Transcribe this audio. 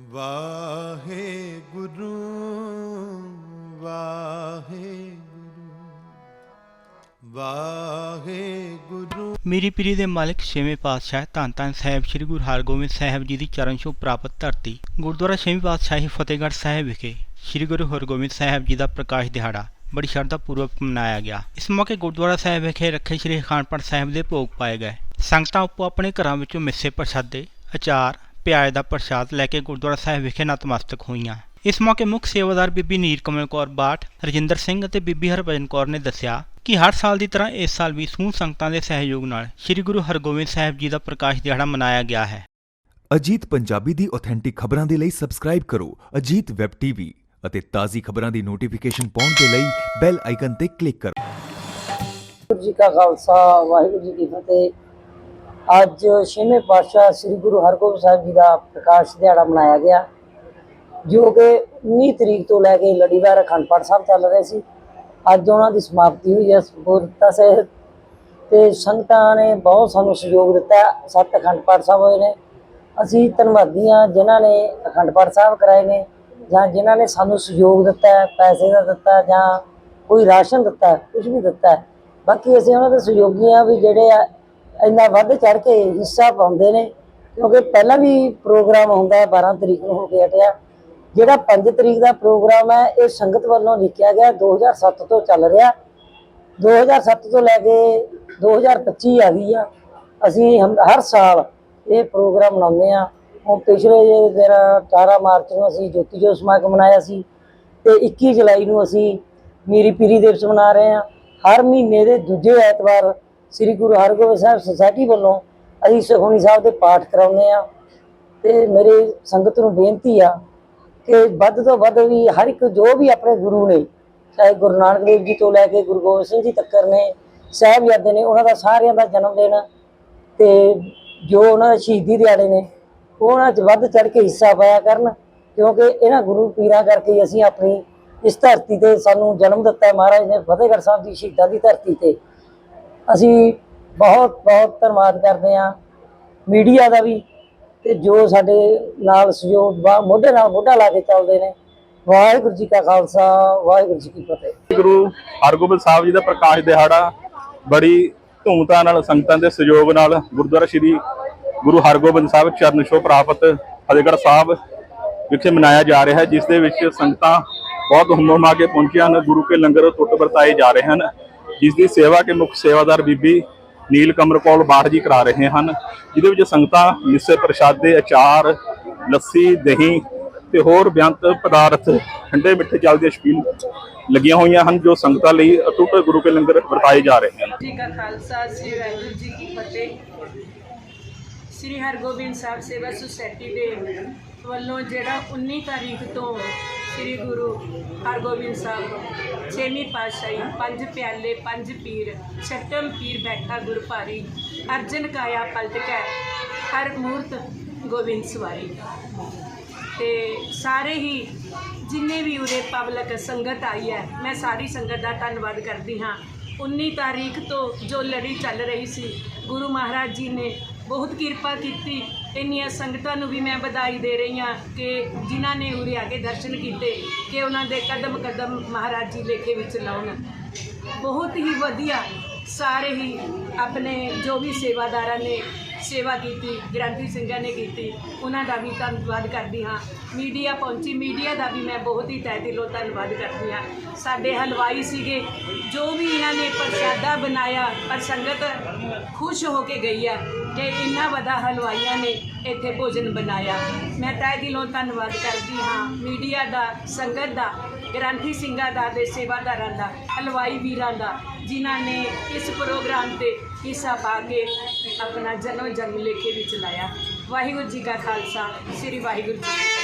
ਵਾਹਿਗੁਰੂ ਵਾਹਿਗੁਰੂ ਵਾਹਿਗੁਰੂ। ਮੇਰੀ ਪੀਰੀ ਦੇ ਮਾਲਕ ਛੇਵੇਂ ਪਾਤਸ਼ਾਹ ਧੰਨ ਧੰਨ ਸਾਹਿਬ ਸ੍ਰੀ ਗੁਰੂ ਹਰਗੋਬਿੰਦ ਸਾਹਿਬ ਜੀ ਦੀ ਚਰਨ ਛੋਹ ਪ੍ਰਾਪਤ ਧਰਤੀ, ਗੁਰਦੁਆਰਾ ਛੇਵੀਂ ਪਾਤਸ਼ਾਹੀ ਫਤਿਹਗੜ੍ਹ ਸਾਹਿਬ ਵਿਖੇ ਸ੍ਰੀ ਗੁਰੂ ਹਰਗੋਬਿੰਦ ਸਾਹਿਬ ਜੀ ਦਾ ਪ੍ਰਕਾਸ਼ ਦਿਹਾੜਾ ਬੜੀ ਸ਼ਰਧਾ ਪੂਰਵਕ ਮਨਾਇਆ ਗਿਆ। ਇਸ ਮੌਕੇ ਗੁਰਦੁਆਰਾ ਸਾਹਿਬ ਵਿਖੇ ਰੱਖੇ ਸ੍ਰੀ ਅਖੰਡ ਸਾਹਿਬ ਦੇ ਭੋਗ ਪਾਏ ਗਏ। ਸੰਗਤਾਂ ਉੱਪਰ ਆਪਣੇ ਘਰਾਂ ਵਿੱਚੋਂ ਮਿੱਸੇ ਪ੍ਰਸ਼ਾਦੇ, ਅਚਾਰ ਪਿਆਜ਼ ਦਾ ਪ੍ਰਸ਼ਾਦ ਲੈ ਕੇ ਗੁਰਦੁਆਰਾ ਸਾਹਿਬ ਵਿਖੇ ਨਤਮਸਤਕ ਹੋਈਆਂ। ਇਸ ਮੌਕੇ ਮੁੱਖ ਸੇਵਾਦਾਰ ਬੀਬੀ ਨੀਰ ਕਮਲ ਕੌਰ ਬਾਠ ਰਜਿੰਦਰ ਸਿੰਘ ਅਤੇ ਬੀਬੀ ਹਰਭਜਨ ਕੌਰ ਨੇ ਦੱਸਿਆ ਕਿ ਹਰ ਸਾਲ ਦੀ ਤਰ੍ਹਾਂ ਇਸ ਸਾਲ ਵੀ ਸਮੂਹ ਸੰਗਤਾਂ ਦੇ ਸਹਿਯੋਗ ਨਾਲ ਸ੍ਰੀ ਗੁਰੂ ਹਰਗੋਬਿੰਦ ਸਾਹਿਬ ਜੀ ਦਾ ਪ੍ਰਕਾਸ਼ ਦਿਹਾੜਾ ਮਨਾਇਆ ਗਿਆ ਹੈ। ਅਜੀਤ ਪੰਜਾਬੀ ਦੀ ਆਥੈਂਟਿਕ ਖਬਰਾਂ ਦੇ ਲਈ ਸਬਸਕ੍ਰਾਈਬ ਕਰੋ ਅਜੀਤ ਵੈਬ ਟੀਵੀ ਅਤੇ ਤਾਜ਼ੀ ਖਬਰਾਂ ਦੀ ਨੋਟੀਫਿਕੇਸ਼ਨ ਪਾਉਣ ਦੇ ਲਈ ਬੈਲ ਆਈਕਨ ਤੇ ਕਲਿੱਕ ਕਰੋ। ਵਾਹਿਗੁਰੂ ਜੀ ਕਾ ਖਾਲਸਾ ਵਾਹਿਗੁਰੂ ਜੀ ਕੀ ਫਤਿਹ। ਅੱਜ ਛੇਵੇਂ ਪਾਤਸ਼ਾਹ ਸ੍ਰੀ ਗੁਰੂ ਹਰਗੋਬਿੰਦ ਸਾਹਿਬ ਜੀ ਦਾ ਪ੍ਰਕਾਸ਼ ਦਿਹਾੜਾ ਮਨਾਇਆ ਗਿਆ, ਜੋ ਕਿ 19 ਤਰੀਕ ਤੋਂ ਲੈ ਕੇ ਲੜੀਵਾਰ ਅਖੰਡ ਪਾਠ ਸਾਹਿਬ ਚੱਲ ਰਹੇ ਸੀ। ਅੱਜ ਉਹਨਾਂ ਦੀ ਸਮਾਪਤੀ ਹੋਈ ਹੈ ਗੁਰਤਾ ਸਾਹਿਬ ਤੇ ਸੰਗਤਾਂ ਨੇ ਬਹੁਤ ਸਾਨੂੰ ਸਹਿਯੋਗ ਦਿੱਤਾ, ਸੱਤ ਅਖੰਡ ਪਾਠ ਸਾਹਿਬ ਹੋਏ ਨੇ। ਅਸੀਂ ਧੰਨਵਾਦੀ ਹਾਂ ਜਿਨ੍ਹਾਂ ਨੇ ਅਖੰਡ ਪਾਠ ਸਾਹਿਬ ਕਰਾਏ ਨੇ, ਜਾਂ ਜਿਨ੍ਹਾਂ ਨੇ ਸਾਨੂੰ ਸਹਿਯੋਗ ਦਿੱਤਾ, ਪੈਸੇ ਦਾ ਦਿੱਤਾ, ਜਾਂ ਕੋਈ ਰਾਸ਼ਨ ਦਿੱਤਾ ਹੈ ਕੁਝ ਵੀ ਦਿੱਤਾ। ਬਾਕੀ ਅਸੀਂ ਉਹਨਾਂ ਦੇ ਸਹਿਯੋਗੀ ਹਾਂ ਵੀ ਜਿਹੜੇ ਆ ਇੰਨਾ ਵੱਧ ਚੜ ਕੇ ਹਿੱਸਾ ਪਾਉਂਦੇ ਨੇ, ਕਿਉਂਕਿ ਪਹਿਲਾਂ ਵੀ ਪ੍ਰੋਗਰਾਮ ਹੁੰਦਾ ਹੈ 12 ਤਰੀਕ ਨੂੰ ਹੋ ਕੇ ਹਟਿਆ। ਜਿਹੜਾ 5 ਤਰੀਕ ਦਾ ਪ੍ਰੋਗਰਾਮ ਹੈ, ਇਹ ਸੰਗਤ ਵੱਲੋਂ ਲਿਖਿਆ ਗਿਆ 2007 ਤੋਂ ਚੱਲ ਰਿਹਾ। 2007 ਤੋਂ ਲੈ ਕੇ 2025 ਆ ਗਈ ਆ। ਅਸੀਂ ਹਮ- ਹਰ ਸਾਲ ਇਹ ਪ੍ਰੋਗਰਾਮ ਮਨਾਉਂਦੇ ਆ ਹੁਣ ਪਿਛਲੇ ਜੇ ਦਿਨ 18 ਮਾਰਚ ਨੂੰ ਅਸੀਂ ਜੋਤੀ ਜੋਤ ਸਮਾਗਮ ਮਨਾਇਆ ਸੀ ਤੇ 21 ਜੁਲਾਈ ਨੂੰ ਅਸੀਂ ਮੀਰੀ ਪੀਰੀ ਦਿਵਸ ਮਨਾ ਰਹੇ ਆ ਹਰ ਮਹੀਨੇ ਦੇ ਦੂਜੇ ਐਤਵਾਰ ਸ੍ਰੀ ਗੁਰੂ ਹਰਗੋਬਿੰਦ ਸਾਹਿਬ ਸੁਸਾਇਟੀ ਵੱਲੋਂ ਅਸੀਂ ਸੁਖਮਨੀ ਸਾਹਿਬ ਦੇ ਪਾਠ ਕਰਾਉਂਦੇ ਆ ਤੇ ਮੇਰੇ ਸੰਗਤ ਨੂੰ ਬੇਨਤੀ ਆ ਕਿ ਵੱਧ ਤੋਂ ਵੱਧ ਵੀ ਹਰ ਇੱਕ ਜੋ ਵੀ ਆਪਣੇ ਗੁਰੂ ਨੇ, ਚਾਹੇ ਗੁਰੂ ਨਾਨਕ ਦੇਵ ਜੀ ਤੋਂ ਲੈ ਕੇ ਗੁਰੂ ਗੋਬਿੰਦ ਸਿੰਘ ਜੀ ਤੱਕ ਨੇ, ਸਾਹਿਬਜ਼ਾਦੇ ਨੇ, ਉਹਨਾਂ ਦਾ ਸਾਰਿਆਂ ਦਾ ਜਨਮ ਦਿਨ ਤੇ ਜੋ ਉਹਨਾਂ ਦੇ ਸ਼ਹੀਦੀ ਦਿਹਾੜੇ ਨੇ, ਉਹਨਾਂ 'ਚ ਵੱਧ ਚੜ ਕੇ ਹਿੱਸਾ ਪਾਇਆ ਕਰਨ, ਕਿਉਂਕਿ ਇਹਨਾਂ ਗੁਰੂ ਪੀਰਾਂ ਕਰਕੇ ਅਸੀਂ ਆਪਣੀ ਇਸ ਧਰਤੀ ਤੇ ਸਾਨੂੰ ਜਨਮ ਦਿੱਤਾ ਹੈ। ਮਹਾਰਾਜ ਨੇ ਫਤਿਹਗੜ੍ਹ ਸਾਹਿਬ ਦੀ ਸ਼ਹੀਦਾਂ ਦੀ ਧਰਤੀ ਤੇ। ਅਸੀਂ ਬਹੁਤ ਬਹੁਤ ਧੰਨਵਾਦ ਕਰਦੇ ਹਾਂ ਮੀਡੀਆ ਦਾ ਵੀ ਤੇ ਜੋ ਸਾਡੇ ਨਾਲ ਸਹਿਯੋਗ ਮੋਢੇ ਨਾਲ ਮੋਢਾ ਲਾ ਕੇ ਚੱਲਦੇ ਨੇ। ਵਾਹਿਗੁਰੂ ਜੀ ਕਾ ਖਾਲਸਾ, ਵਾਹਿਗੁਰੂ ਜੀ ਕੀ ਫਤਿਹ। ਗੁਰੂ ਹਰਗੋਬਿੰਦ ਸਾਹਿਬ ਜੀ ਦਾ ਪ੍ਰਕਾਸ਼ ਦਿਹਾੜਾ ਬੜੀ ਧੂਮਧਾਮ ਨਾਲ, ਸੰਗਤਾਂ ਦੇ ਸਹਿਯੋਗ ਨਾਲ ਗੁਰਦੁਆਰਾ ਸ੍ਰੀ ਗੁਰੂ ਹਰਗੋਬਿੰਦ ਸਾਹਿਬ ਚਰਨ ਛੋਹ ਪ੍ਰਾਪਤ ਫਤਿਹਗੜ੍ਹ ਸਾਹਿਬ ਵਿਖੇ ਮਨਾਇਆ ਜਾ ਰਿਹਾ ਹੈ, ਜਿਸ ਦੇ ਵਿੱਚ ਸੰਗਤਾਂ ਬਹੁਤ ਹੁਮਮਾ ਕੇ ਪਹੁੰਚੀਆਂ ਹਨ। ਗੁਰੂ ਕੇ ਲੰਗਰ ਟੁੱਟ ਵਰਤਾਏ ਜਾ ਰਹੇ ਹਨ। ਜਿਸ ਦੀ ਸੇਵਾ ਕੇ ਮੁੱਖ ਸੇਵਾਦਾਰ ਬੀਬੀ ਨੀਲ ਕਮਰ ਬਾਠ ਜੀ ਕਰਾ ਰਹੇ ਹਨ, ਜਿਹਦੇ ਵਿੱਚ ਸੰਗਤਾਂ ਮਿੱਸੇ ਪ੍ਰਸ਼ਾਦੇ ਅਚਾਰ, ਲੱਸੀ, ਦਹੀਂ ਤੇ ਹੋਰ ਬੇਅੰਤ ਪਦਾਰਥ, ਠੰਡੇ ਮਿੱਠੇ ਜਲ ਦੀਆਂ ਛਬੀਲ ਲੱਗੀਆਂ ਹੋਈਆਂ ਹਨ, ਜੋ ਸੰਗਤਾਂ ਲਈ ਅਟੁੱਟ ਗੁਰੂ ਕੇ ਲੰਗਰ ਵਰਤਾਏ ਜਾ ਰਹੇ ਹਨ। ਜੀ ਕਾ ਖਾਲਸਾ, ਸ੍ਰੀ ਵਾਹਿਗੁਰੂ ਜੀ ਕੀ ਫਤਿਹ। ਸ੍ਰੀ ਹਰਗੋਬਿੰਦ ਸਾਹਿਬ ਸੇਵਾ ਸੁਸਾਇਟੀ ਦੇ ਵੱਲੋਂ ਜਿਹੜਾ 19 ਤਾਰੀਖ ਤੋਂ ਸ੍ਰੀ ਗੁਰੂ ਹਰਗੋਬਿੰਦ ਸਾਹਿਬ ਛੇਵੀਂ ਪਾਤਸ਼ਾਹੀ, ਪੰਜ ਪਿਆਲੇ, ਪੰਜ ਪੀਰ, ਛਟਮ ਪੀਰ ਬੈਠਾ ਗੁਰ ਭਾਰੀ, ਅਰਜਨ ਕਾਇਆ ਪਲਟ ਕੈ, ਹਰ ਮੂਰਤ ਗੋਬਿੰਦ ਸਵਾਰੀ। ਤੇ ਸਾਰੇ ਹੀ ਜਿੰਨੇ ਵੀ ਉਰੇ ਪਬਲਿਕ ਸੰਗਤ ਆਈ ਹੈ, ਮੈਂ ਸਾਰੀ ਸੰਗਤ ਦਾ ਧੰਨਵਾਦ ਕਰਦੀ ਹਾਂ। 19 ਤਾਰੀਖ ਤੋਂ ਜੋ ਲੜੀ ਚੱਲ ਰਹੀ ਸੀ, ਗੁਰੂ ਮਹਾਰਾਜ ਜੀ ਨੇ ਬਹੁਤ ਕਿਰਪਾ ਕੀਤੀ। ਇੰਨੀਆਂ ਸੰਗਤਾਂ ਨੂੰ ਵੀ ਮੈਂ ਵਧਾਈ ਦੇ ਰਹੀ ਹਾਂ ਕਿ ਜਿਨ੍ਹਾਂ ਨੇ ਉਰੇ ਆ ਕੇ ਦਰਸ਼ਨ ਕੀਤੇ, ਕਿ ਉਹਨਾਂ ਦੇ ਕਦਮ ਕਦਮ ਮਹਾਰਾਜ ਜੀ ਲੇਖੇ ਵਿੱਚ ਲਾਉਣ। ਬਹੁਤ ਹੀ ਵਧੀਆ ਸਾਰੇ ਹੀ ਆਪਣੇ ਜੋ ਵੀ ਸੇਵਾਦਾਰਾਂ ਨੇ ਸੇਵਾ ਕੀਤੀ, ਗ੍ਰੰਥੀ ਸਿੰਘਾਂ ਨੇ ਕੀਤੀ, ਉਹਨਾਂ ਦਾ ਵੀ ਧੰਨਵਾਦ ਕਰਦੀ ਹਾਂ। ਮੀਡੀਆ ਪਹੁੰਚੀ, ਮੀਡੀਆ ਦਾ ਵੀ ਮੈਂ ਬਹੁਤ ਹੀ ਤਹਿ ਦਿਲੋਂ ਧੰਨਵਾਦ ਕਰਦੀ ਹਾਂ। ਸਾਡੇ ਹਲਵਾਈ ਸੀਗੇ, ਜੋ ਵੀ ਇਹਨਾਂ ਨੇ ਪ੍ਰਸ਼ਾਦਾ ਬਣਾਇਆ, ਪਰ ਸੰਗਤ ਖੁਸ਼ ਹੋ ਕੇ ਗਈ ਹੈ ਕਿ ਇੰਨਾ ਵੱਡਾ ਹਲਵਾਈਆਂ ਨੇ ਇੱਥੇ ਭੋਜਨ ਬਣਾਇਆ। ਮੈਂ ਤਹਿ ਦਿਲੋਂ ਧੰਨਵਾਦ ਕਰਦੀ ਹਾਂ ਮੀਡੀਆ ਦਾ, ਸੰਗਤ ਦਾ, ਗ੍ਰੰਥੀ ਸਿੰਘਾਂ ਦਾ ਤੇ ਸੇਵਾਦਾਰਾਂ ਦਾ, ਹਲਵਾਈ ਵੀਰਾਂ ਦਾ, ਜਿਨ੍ਹਾਂ ਨੇ ਇਸ ਪ੍ਰੋਗਰਾਮ ਤੇ ਹਿੱਸਾ ਪਾ ਕੇ ਆਪਣਾ ਜਨਮ ਜਨਮ ਲੇਖੇ ਵੀ ਚਲਾਇਆ ਵਾਹਿਗੁਰੂ ਜੀ ਕਾ ਖਾਲਸਾ, ਸ੍ਰੀ ਵਾਹਿਗੁਰੂ ਜੀ